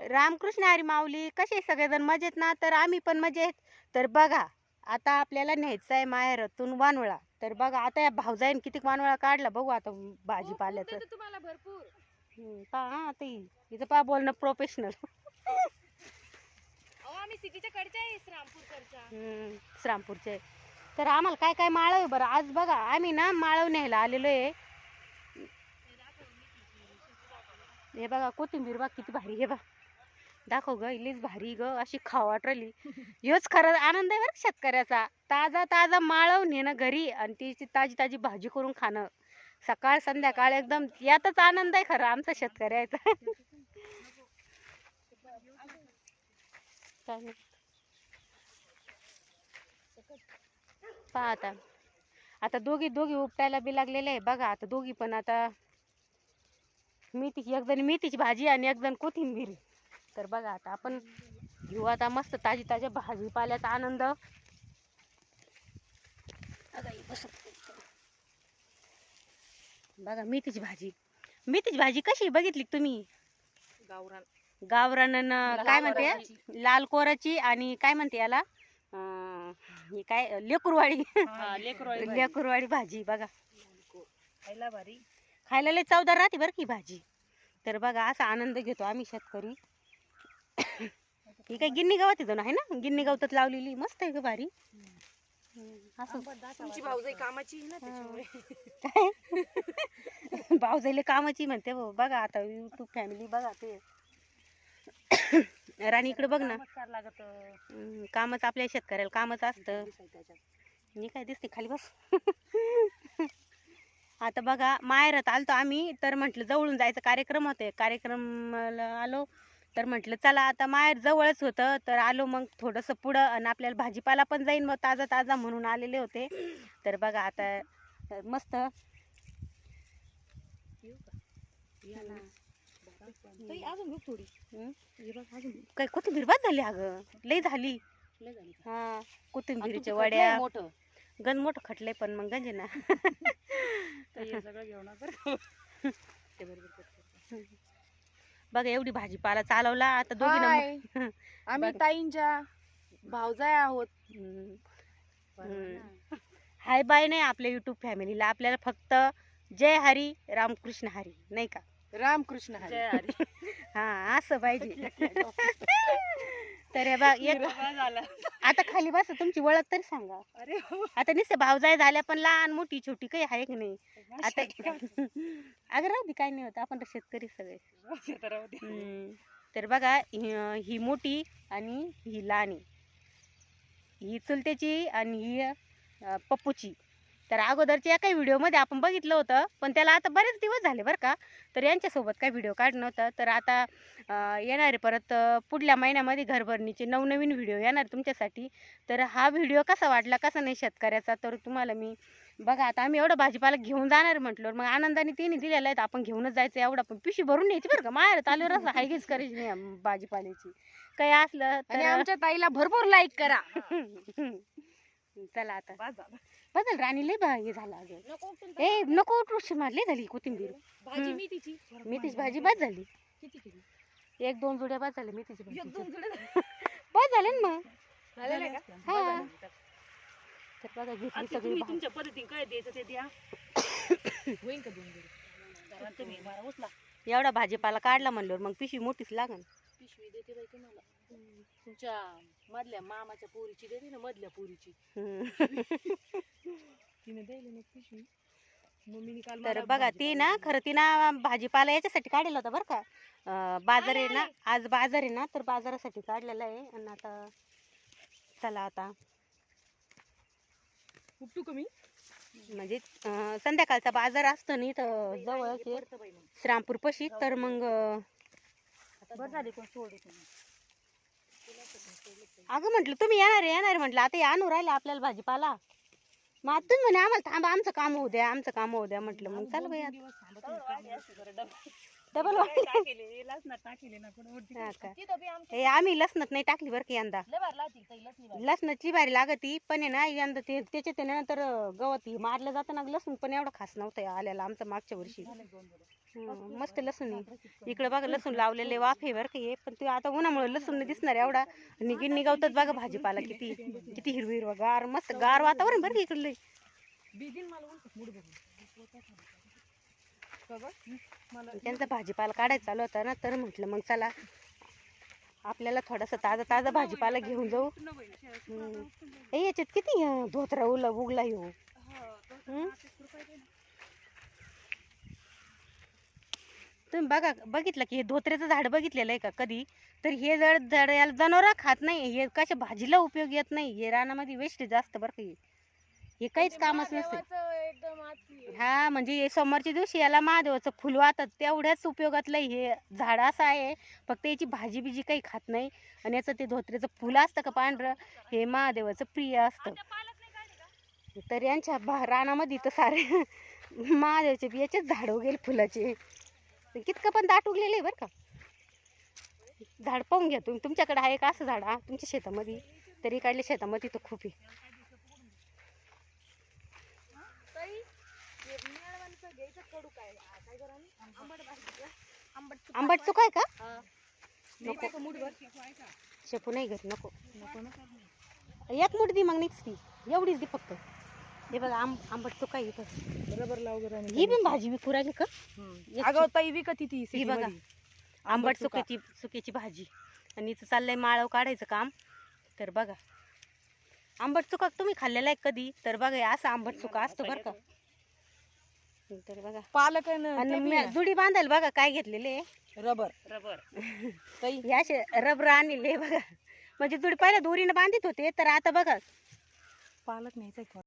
रामकृष्ण हरी माऊली कसे सगळेजण? मजेत ना? तर आम्ही पण मजेत. तर बघा आता आपल्याला न्यायचं आहे माहेरातून वानवळा तर बघा आता या भाऊजाईन किती वानवळा काढला. बघू आता भाजीपाल्याचं. तुम्हाला भरपूर. पहा ते इथं पहा बोलणं प्रोफेशनल श्रामपूरचे तर आम्हाला काय काय माळव आहे बरं? आज बघा आम्ही ना माळव न्यायला आलेलो आहे. हे बघा कोथिंबीर बघ किती भारी हे बघ. दाखव ग इलीच भारी ग अशी खावाट राहिली ह्योच खरं आनंद आहे बरं शेतकऱ्याचा. ताजा ताजा माळव नेणं घरी आणि तिची ताजी ताजी भाजी करून खाणं. सकाळ संध्याकाळ एकदम यातच आनंद आहे खरं आमचा शेतकऱ्याचा. पहा आता आता दोघी दोघी उपटायला बी लागलेले आहे बघा. आता दोघी पण आता मेथीची एक जण मेथीची भाजी आणि एक जण कोथिंबीर. तर बघा आता आपण घेऊ आता मस्त ताजी ताज्या भाजीपाल्याचा आनंद. बघा मेथीची भाजी. मेथीची भाजी कशी बघितली का तुम्ही? गावरान. गावरान अन काय म्हणते. लाल कोराची आणि काय म्हणते याला? अं, हे काय? लेकुरवाडी. लेकुरवाडी भाजी. बघा. खायला भारी. खायला लय चवदार राहते बरं की भाजी. तर बघा असा आनंद घेतो आम्ही शेतकरी. ही काय गिन्नी गावात जण आहे ना? गिन्नी गावतात लावलेली मस्त आहे ग भारी असं. तुमची भाऊजाई कामाची आहे ना त्याच्यामुळे. भाऊजाईले कामाची म्हणते हो. बघा आता युट्यूब फॅमिली बघा ते. राणी इकडे बघ ना. लागत. कामच आपल्या शेतकऱ्याला कामच असतं. मी काय दिसते खाली बस. आता बघा माहेरात आलतो आम्ही तर म्हटलं जवळून जायचं कार्यक्रम होते कार्यक्रमाला आलो तर म्हटलं चला आता माहेर जवळच होतं तर आलो मग थोडंसं पुढं आणि आपल्याला भाजीपाला पण जाईन मग ताजा ताजा म्हणून आलेले होते. तर बघा आता मस्त. अजून थोडी. काय कोथिंबीर बाद झाली अगं? लई झाली. हा कोथिंबीरीच्या वड्या. मोठं. गंज मोठं खटले पण मग गंज ना सगळं घेऊन बरं ते बरोबर करते. बघा एवढी भाजीपाला चालवला आता दोघी हाय. नंबर आम्ही बघा. ताईंच्या भाऊजाई आहोत. हाय बाय नाही आपल्या युट्यूब फॅमिलीला आपल्याला फक्त जय हरी रामकृष्ण हरी. नाही का? रामकृष्ण हरी. हा असं पाहिजे. तर हे बघ एक आता खाली बस तुमची ओळख तरी सांगा. अरे हो. आता नुसते भावजाई झाल्या पण लहान मोठी छोटी काही आहे की नाही? आता अगं राहू दे काय नाही होत. आपण तर शेतकरी सगळे. हम्म. तर बघा ही ही मोठी आणि ही लहान. ही चुलत्याची आणि ही अं, पप्पूची. तर अगोदरच्या एका व्हिडिओमध्ये आपण बघितलं होतं पण त्याला आता बरेच दिवस झाले बरं का तर यांच्यासोबत काय व्हिडिओ काढणं होतं. तर आता येणार आहे परत पुढल्या महिन्यामध्ये घरभरणीचे नवनवीन व्हिडिओ येणार तुमच्यासाठी. तर हा व्हिडिओ कसा वाटला कसा नाही शेतकऱ्याचा तर तुम्हाला मी बघा आता आम्ही एवढं भाजीपाला घेऊन जाणार म्हटलं मग आनंदाने तिने दिलेला आहे तर आपण घेऊनच जायचं एवढा पण पिशवी भरून न्यायची बरं का माहेर आल्यावर असं हायगीच करायची नाही भाजीपाल्याची. काही असलं तर आमच्या ताईला भरपूर लाईक करा. चला आता. बदल राणी लय बा हे झालं अगं. ए नको उठू मारली झाली कोथिंबीर. भाजी हम्म. मेथीची मेथीची भाजी बाद झाली. किती केली? एक दोन जुड्या बाद झाल्या मेथीची एक भाजी. दोन बाद झाले ना मग. का? हा. बघा. तर बघा घेतली आता सगळी तुम्ही भाजी. तुमच्या पद्धतीने काय द्यायचं ते द्या. का दोन तुम्ही उचला. एवढा भाजीपाला काढला म्हणल्यावर मग पिशवी मोठीच लागन. पिशवी देते बाई तुम्हाला. तुमच्या मधल्या मामाच्या पोरीची देते ना मधल्या पोरीची. तिने द्यायला ना पिशवी. मम्मीने काल तर मला बघा ती ना खरं ती ना भाजीपाला याच्यासाठी काढलेला होता बरं का. अं, बाजार आहे ना आज बाजार आहे ना तर बाजारासाठी काढलेला आहे. आणि आता चला आता. उपटू का मी? म्हणजे अं, संध्याकाळचा बाजार असतो ना इथं जवळच आहे, श्रामपूर पशी तर मग अं, बरं झाली कोण तुम्ही अगं म्हटलं तुम्ही येणार आहे येणार आहे म्हटलं. आता हे आणू राहिले आपल्याला भाजीपाला. मग आता तुम्ही म्हणे आम्हाला थांबा आमचं काम होऊ द्या आमचं काम होऊ द्या म्हटलं. मग चला बाई आता. डबल. हा का? हे आम्ही लसणत नाही टाकली बरं का यंदा. लसणाची भारी लागती पण आहे ना यंदा ते त्याच्यात आहे ना तर गवत हे मारलं जातं ना लसूण पण एवढं खास नव्हतं या आल्याला आमचं मागच्या वर्षी. मस्त लसूण आहे. इकडे बघा लसूण लावलेले वाफ आहे बरं का हे. पण ते आता उन्हामुळे लसूण नाही दिसणार एवढा. निघी निघवतात बघा भाजीपाला किती. किती हिरवी हिरवा गार मस्त गार वातावरण बरं का इकडलं त्यांचा भाजीपाला काढायचा चालू होता ना तर म्हटलं मग चला. आपल्याला थोडासा ताजा ताजा भाजीपाला घेऊन जाऊ. याच्यात किती धोत्रा उला उगला येऊ हम्म? तुम्ही बघा बघितलं की हे धोत्र्याचं झाड बघितलेलं आहे का कधी? तर हे जर जर याला जनावर खात नाही हे कशा भाजीला उपयोग येत नाही? हे रानामध्ये वेस्ट जास्त बरं का हे. काहीच कामच नसते. हा म्हणजे हे सोमवारच्या दिवशी याला महादेवाचं फुल वाहतात तेवढ्याच उपयोगातलं हे झाड असं आहे. फक्त याची भाजी बिजी काही खात नाही. आणि याचं ते धोत्र्याचं फुल असतं का पांढरं? हे महादेवाचं प्रिय असतं. तर यांच्या रानामध्ये तर सारे महादेवाचे बियाचेच झाड उगेल फुलाचे. कितकं पण दाट उगलेलं आहे बरं का. झाड पाहून घ्या तुम्ही. तुमच्याकडे आहे का असं झाड? हा तुमच्या शेतामध्ये. तरी काढले शेतामध्ये तर खूप आहे. आंबट चुका. आहे का? नको. शेपू नाही घरी नको. एक मुठ दे मग ती एवढीच दी फक्त. हे बघा आंब आंबट चुका आहे इथं. बरोबर लाव ही पण भाजी विकू राहिली का एक अगं ताई विकत ती ही बघा आंबट चुका. चुक्याची चुक्याची भाजी. आणि इथं चाललंय माळव काढायचं काम. तर बघा. आंबट चुका तुम्ही खाल्लेला आहे कधी? तर बघा हे असं आंबट चुका असतो बरं का. तर बघा. पालक आहे ना, आणि ते बी म्या- जुडी बांधायला बघा काय घेतलेले आहे. आहे. रबर. रबर. ताई. हे असे रबर आणले बघा. म्हणजे जुडी पहिल्या दोरीनं बांधित होते तर आता बघा. पालक न्यायचा